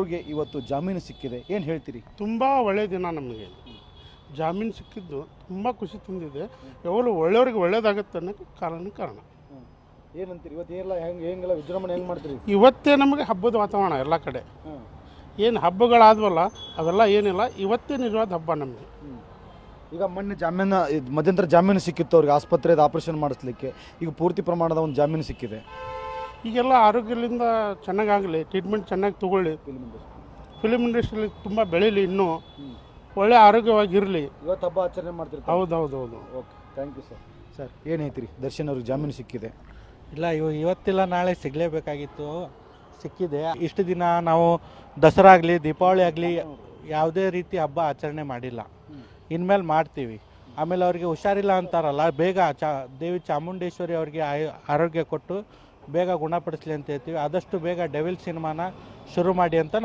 ಅವ್ರಿಗೆ ಇವತ್ತು ಜಾಮೀನು ಸಿಕ್ಕಿದೆ. ಏನು ಹೇಳ್ತೀರಿ? ತುಂಬ ಒಳ್ಳೆಯ ದಿನ ನಮಗೆ ಜಾಮೀನು ಸಿಕ್ಕಿದ್ದು ತುಂಬ ಖುಷಿ ತಂದಿದೆ ಯಾವಾಗಲೂ ಒಳ್ಳೆಯವ್ರಿಗೆ ಒಳ್ಳೇದಾಗುತ್ತೆ ಅನ್ನೋಕ್ಕೆ ಕಾರಣ ಕಾರಣ. ಏನಂತೀರಿ? ಇವತ್ತು ಏನಿಲ್ಲ ಹೆಂಗೆ ಹೆಂಗೆಲ್ಲ ವಿಜೃಂಭಣೆ ಹೆಂಗೆ ಮಾಡ್ತೀರಿ? ಇವತ್ತೇ ನಮಗೆ ಹಬ್ಬದ ವಾತಾವರಣ ಎಲ್ಲ ಕಡೆ. ಏನು ಹಬ್ಬಗಳಾದ್ವಲ್ಲ ಅವೆಲ್ಲ ಏನಿಲ್ಲ. ಇವತ್ತೇ ನಿಜವಾದ ಹಬ್ಬ ನಮಗೆ. ಈಗ ಮೊನ್ನೆ ಜಾಮೀನು ಮಧ್ಯಂತರ ಜಾಮೀನು ಸಿಕ್ಕಿತ್ತು. ಅವ್ರಿಗೆ ಆಸ್ಪತ್ರೆದು ಆಪರೇಷನ್ ಮಾಡಿಸ್ಲಿಕ್ಕೆ. ಈಗ ಪೂರ್ತಿ ಪ್ರಮಾಣದ ಒಂದು ಜಾಮೀನು ಸಿಕ್ಕಿದೆ. ಈಗೆಲ್ಲ ಆರೋಗ್ಯದಿಂದ ಚೆನ್ನಾಗಾಗಲಿ ಟ್ರೀಟ್ಮೆಂಟ್ ಚೆನ್ನಾಗಿ ತಗೊಳ್ಳಿ. ಫಿಲಿಮ್ ಇಂಡಸ್ಟ್ರಿಯಲ್ಲಿ ತುಂಬ ಬೆಳೀಲಿ ಇನ್ನೂ. ಒಳ್ಳೆ ಆರೋಗ್ಯವಾಗಿರಲಿ. ಇವತ್ತು ಹಬ್ಬ ಆಚರಣೆ ಮಾಡ್ತೀರಿ ಹೌದು ಹೌದು ಹೌದು okay thank you sir sir ಏನೈತ್ರಿ Darshan ಅವ್ರಿಗೆ ಜಾಮೀನು ಸಿಕ್ಕಿದೆ. ಇಲ್ಲ ಇವ ಇವತ್ತಿಲ್ಲ ನಾಳೆ ಸಿಗಲೇಬೇಕಾಗಿತ್ತು. ಸಿಕ್ಕಿದೆ. ಇಷ್ಟು ದಿನ ನಾವು ದಸರಾ ಆಗಲಿ ದೀಪಾವಳಿ ಆಗಲಿ ಯಾವುದೇ ರೀತಿ ಹಬ್ಬ ಆಚರಣೆ ಮಾಡಿಲ್ಲ. ಇನ್ಮೇಲೆ ಮಾಡ್ತೀವಿ. ಆಮೇಲೆ ಅವರಿಗೆ ಹುಷಾರಿಲ್ಲ ಅಂತಾರಲ್ಲ ಬೇಗ ಚಾ ದೇವಿ ಚಾಮುಂಡೇಶ್ವರಿ ಅವ್ರಿಗೆ ಆಯ್ ಆರೋಗ್ಯ ಕೊಟ್ಟು ಬೇಗ ಗುಣಪಡಿಸಲಿ ಅಂತ ಹೇಳ್ತೀವಿ. ಆದಷ್ಟು ಬೇಗ ಡೆವಿಲ್ ಸಿನಿಮಾನ ಶುರು ಮಾಡಿ ಅಂತ